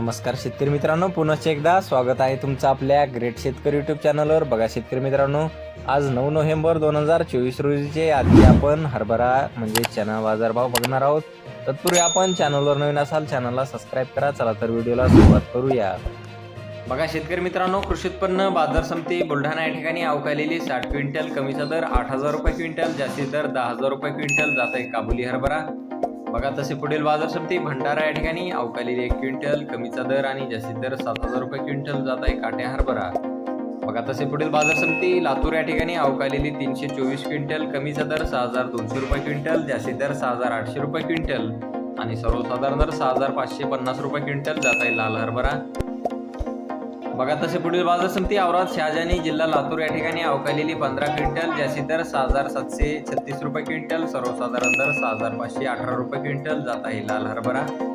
नमस्कार शेतकरी मित्रांनो पुनश्च एकदा स्वागत आहे तुमचं आपल्या ग्रेट शेतकरी युट्यूब चॅनलवर बघा शेतकरी मित्रांनो आज नऊ नोव्हेंबर दोन हजार चोवीस रोजीचे आधी आपण हरभरा म्हणजे चना बाजारभाव बघणार आहोत. तत्पूर्वी आपण चॅनलवर नवीन असाल चॅनलला सबस्क्राईब करा चला तर व्हिडिओला सुरुवात करूया. बघा शेतकरी मित्रांनो कृषी उत्पन्न बाजार समिती बुलढाणा या ठिकाणी अवकालेली साठ क्विंटल कमीचा दर आठ हजार रुपये क्विंटल जास्तीत दर दहा हजार रुपये क्विंटल जात आहे काबुली हरभरा. बघा तसे पुढील बाजार समिती भंडारा या ठिकाणी अवकालेली एक क्विंटल कमीचा दर आणि जास्तीत दर सात हजार रुपये क्विंटल जात आहे काट्या हरभरा. बघा तसे पुढील बाजार समिती लातूर या ठिकाणी अवकालेली तीनशे चोवीस क्विंटल कमीचा दर सहा हजार दोनशे रुपये क्विंटल जास्तीत दर सहा हजार आठशे रुपये क्विंटल. आणि सर्वसाधारण दर सहा हजार पाचशे पन्नास रुपये क्विंटल जात आहे लाल हरभरा. बघा तसे पुढील बाजार समिती औरात शहाजानी जिल्हा लातूर या ठिकाणी अवकालेली पंधरा क्विंटल जास्तीत दर सहा हजार सातशे छत्तीस रुपये क्विंटल सर्वसाधारण दर सहा हजार पाचशे अठरा रुपये क्विंटल. जात आहे लाल हरभरा.